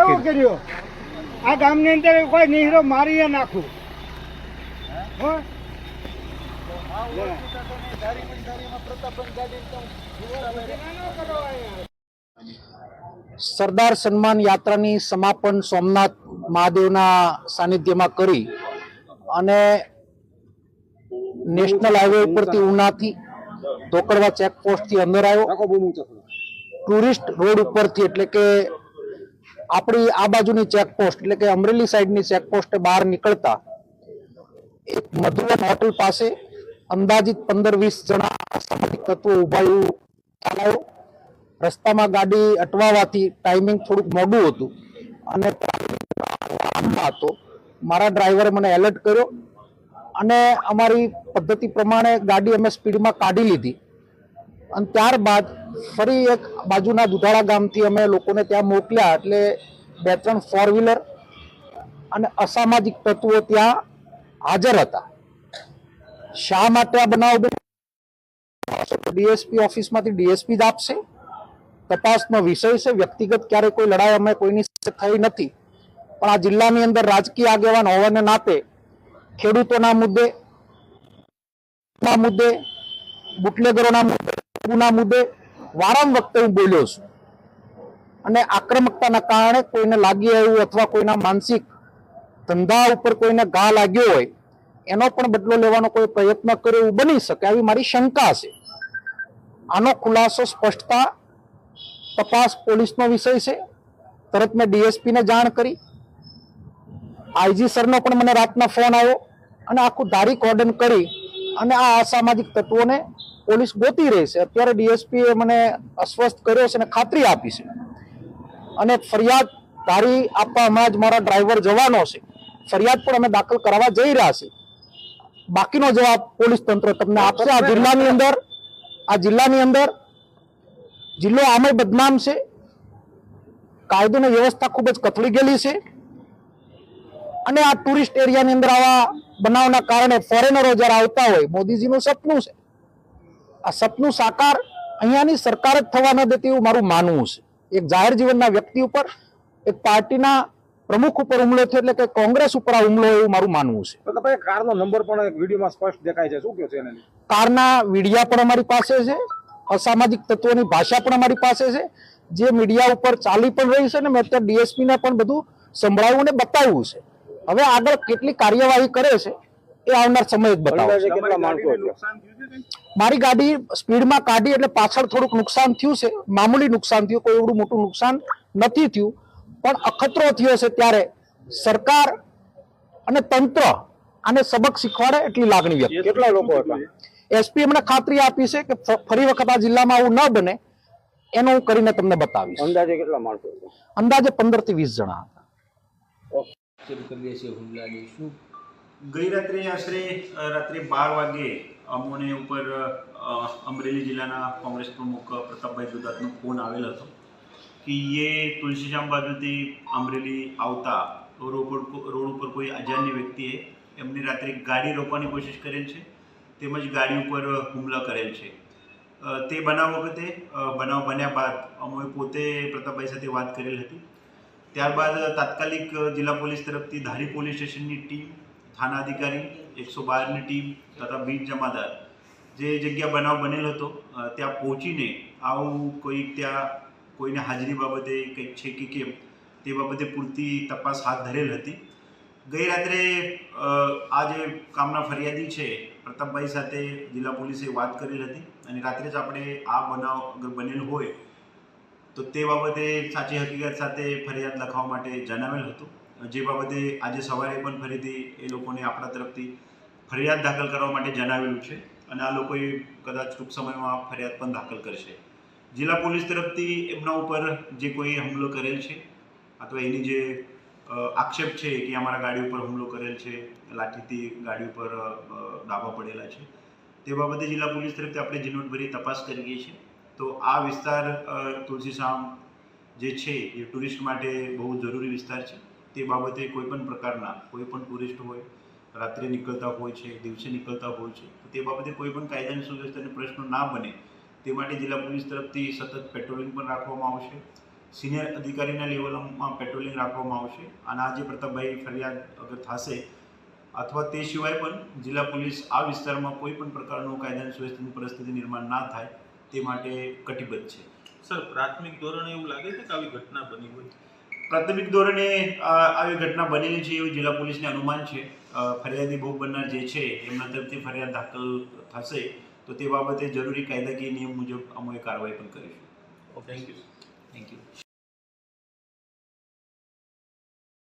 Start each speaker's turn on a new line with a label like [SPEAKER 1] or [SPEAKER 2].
[SPEAKER 1] એવું કર્યું?
[SPEAKER 2] આ ગામની અંદર કોઈ નિહરો નાખું.
[SPEAKER 3] સરદાર સન્માન યાત્રાની સમાપન સોમનાથ મહાદેવના સાનિધ્યમાં કરી અને નેશનલ હાઈવે ઉપરથી ઉનાથી ધોકડવા ચેકપોસ્ટથી અંદર આવ્યો. ટુરિસ્ટ રોડ ઉપરથી એટલે કે આપણી આ બાજુની ચેકપોસ્ટ એટલે કે અમરેલી સાઈડની ચેકપોસ્ટ બહાર નીકળતા, એક મધુવન હોટલ પાસે અંદાજિત પંદર વીસ જણા અસામાજિક તત્વો ઉભાયું એવું રસ્તામાં ગાડી અટવાવાથી ટાઈમિંગ થોડુંક મોડું હતું અને હતો. મારા ડ્રાઈવરે મને એલર્ટ કર્યો અને અમારી પદ્ધતિ પ્રમાણે ગાડી અમે સ્પીડમાં કાઢી લીધી. અને ત્યારબાદ ફરી એક બાજુના દુધાળા ગામથી અમે લોકોને ત્યાં મોકલ્યા, એટલે બે ત્રણ ફોર વ્હીલર અને અસામાજિક તત્વો ત્યાં હાજર હતા. શા માટે આ બનાવ ડીએસપી ઓફિસમાંથી ડીએસપી જ આપશે. તપાસનો વિષય છે, વ્યક્તિગત ક્યારે કોઈ લડાઈ અમે કોઈની થઈ નથી. પણ આ જિલ્લાની અંદર રાજકીય આગેવાન હોવાને નાતે ખેડૂતોના મુદ્દે મુદ્દે, બુટલેગરોના મુદ્દે ના મુદ્દે વારંવાર વખતે હું બોલ્યો છું. અને આક્રમકતાના કારણે કોઈને લાગી આવ્યું અથવા કોઈના માનસિક ધંધા ઉપર કોઈને ઘા લાગ્યો હોય, એનો પણ બદલો લેવાનો કોઈ પ્રયત્ન કર્યો એવું બની શકે આવી મારી શંકા છે. આનો ખુલાસો સ્પષ્ટતા તપાસ પોલીસનો વિષય છે. તરત મેં ડીએસપી ને જાણ કરી. આઈજી સરનો પણ મને રાતના ફોન આવ્યો અને આખું ધારી કોર્ડન કરી અને આ અસામાજિક તત્વોને પોલીસ ગોતી રહી છે. અત્યારે ડીએસપી એ મને અસ્વસ્થ કર્યો છે અને ખાતરી આપી છે. અને ફરિયાદ ધારી આપવા હમણાં જ મારા ડ્રાઈવર જવાનો છે. ફરિયાદ પણ અમે દાખલ કરાવવા જઈ રહ્યા છીએ બાકીનો જવાબ પોલીસ તંત્ર તમને આપશે. આ જિલ્લાની અંદર, આ જિલ્લાની અંદર જિલ્લો આમે બદનામ છે. કાયદો અને વ્યવસ્થા ખૂબ જ કથળી ગયેલી છે. અને આ ટુરિસ્ટ એરિયાની અંદર આવા બનાવના કારણે ફોરેનરો જ્યારે આવતા હોય, મોદીજીનું સપનું છે. આ સપનું સાકાર અહીંયાની સરકાર જ થવા ન દેતી એવું મારું માનવું છે. એક જાહેર જીવનના વ્યક્તિ ઉપર એક પાર્ટીના પ્રમુખ ઉપર હુમલો થયો એટલે કે કોંગ્રેસ ઉપર આ હુમલો એવું મારું માનવું છે.
[SPEAKER 4] તો તમે કારનો નંબર પણ એક વિડીયોમાં સ્પષ્ટ દેખાય છે. શું કહો છે એને?
[SPEAKER 3] કારના વિડિયા પણ અમારી પાસે છે અસામાજિક તત્વોની ભાષા પણ અમારી પાસે છે. જે મીડિયા ઉપર ચાલી પણ રહી છે ને મેં અત્યારે ડીએસપીને પણ બધું સંભળાવવું ને બતાવવું છે. હવે આગળ કેટલી કાર્યવાહી કરે છે એ આવનાર સમય જ બતાવશે
[SPEAKER 4] કેટલા માણસો
[SPEAKER 3] મારી ગાડી સ્પીડમાં કાઢી એટલે પાછળ થોડુંક નુકસાન થયું છે. મામૂલી નુકસાન થયું કોઈ એવડું મોટું નુકસાન નથી થયું. પણ અખતરો થયો છે ત્યારે સરકાર અને તંત્ર આને સબક શીખવાડે એટલી લાગણી વ્યક્ત
[SPEAKER 4] કેટલા લોકો હતા?
[SPEAKER 3] એસપી એમને ખાતરી આપી છે કે ફરી વખત આ જિલ્લામાં આવું ન બને એનું હું કરીને તમને બતાવીશ.
[SPEAKER 4] અંદાજે કેટલા માણસો
[SPEAKER 3] અંદાજે પંદરથી વીસ જણા હતા.
[SPEAKER 1] કરીએ છીએ હુમલાની? શું
[SPEAKER 5] ગઈ રાત્રે આશરે રાત્રે બાર વાગે અમોને ઉપર અમરેલી જિલ્લાના કોંગ્રેસ પ્રમુખ પ્રતાપભાઈ દુધાતનો ફોન આવેલો હતો કે યે તુલસીશ્યામ બાજુથી અમરેલી આવતા રોડ રોડ ઉપર કોઈ અજાણ્ય વ્યક્તિએ એમની રાત્રે ગાડી રોકવાની કોશિશ કરેલ છે, તેમજ ગાડી ઉપર હુમલા કરેલ છે. તે બનાવ વખતે બનાવ બન્યા બાદ અમોએ પોતે પ્રતાપભાઈ સાથે વાત કરેલ હતી. ત્યારબાદ તાત્કાલિક જિલ્લા પોલીસ તરફથી ધારી પોલીસ સ્ટેશનની ટીમ થાના અધિકારી એકસો બારની ટીમ તથા બીટ જમાદાર જે જગ્યા બનાવ બનેલ હતો ત્યાં પહોંચીને આવું કોઈ ત્યાં કોઈને હાજરી બાબતે કંઈક છે કે કેમ તે બાબતે પૂરતી તપાસ હાથ ધરેલ હતી ગઈ રાત્રે આ જે કામના ફરિયાદી છે પ્રતાપભાઈ સાથે જિલ્લા પોલીસે વાત કરેલ હતી અને રાત્રે જ આપણે આ બનાવ અગર બનેલ હોય તો તે બાબતે સાચી હકીકત સાથે ફરિયાદ લખાવવા માટે જણાવેલ હતું જે બાબતે આજે સવારે પણ ફરીથી એ લોકોને આપણા તરફથી ફરિયાદ દાખલ કરવા માટે જણાવેલું છે અને આ લોકોએ કદાચ ટૂંક સમયમાં ફરિયાદ પણ દાખલ કરશે. જિલ્લા પોલીસ તરફથી એમના ઉપર જે કોઈ હુમલો કરેલ છે અથવા એની જે આક્ષેપ છે કે અમારા ગાડી ઉપર હુમલો કરેલ છે, લાઠીથી ગાડી ઉપર ડાબા પડેલા છે, તે બાબતે જિલ્લા પોલીસ તરફથી આપણે ઝીણવટભરી તપાસ કરીએ છીએ. તો આ વિસ્તાર તુલસીશામ જે છે એ ટુરિસ્ટ માટે બહુ જરૂરી વિસ્તાર છે. તે બાબતે કોઈ પણ પ્રકારના, કોઈ પણ ટુરિસ્ટ હોય, રાત્રે નીકળતા હોય છે, દિવસે નીકળતા હોય છે, તો બાબતે કોઈ પણ કાયદાની સુવ્યવસ્થાને પ્રશ્નો ના બને, તે માટે જિલ્લા પોલીસ તરફથી સતત પેટ્રોલિંગ પણ રાખવામાં આવશે. સિનિયર અધિકારીના લેવલમાં પેટ્રોલિંગ રાખવામાં આવશે. અને આજે પ્રતાપભાઈ ફરિયાદ અગર થશે, અથવા તે સિવાય પણ જિલ્લા પોલીસ આ વિસ્તારમાં કોઈ પણ પ્રકારનું કાયદાની સુવ્યવસ્થાની પરિસ્થિતિ નિર્માણ ના થાય, તે માટે કટિબદ્ધ છે.
[SPEAKER 6] સર, પ્રાથમિક ધોરણે એવું લાગે છે કે આવી ઘટના બની હોય?
[SPEAKER 5] પ્રાથમિક ધોરણે આવી ઘટના બનેલી છે એવું જિલ્લા પોલીસને અનુમાન છે. ફરિયાદી ભોગ બનનાર જે છે એમના તરફથી ફરિયાદ દાખલ થશે તો તે બાબતે જરૂરી કાયદાકીય નિયમ મુજબ અમે કાર્યવાહી પણ કરીશું.
[SPEAKER 6] Thank you
[SPEAKER 5] thank you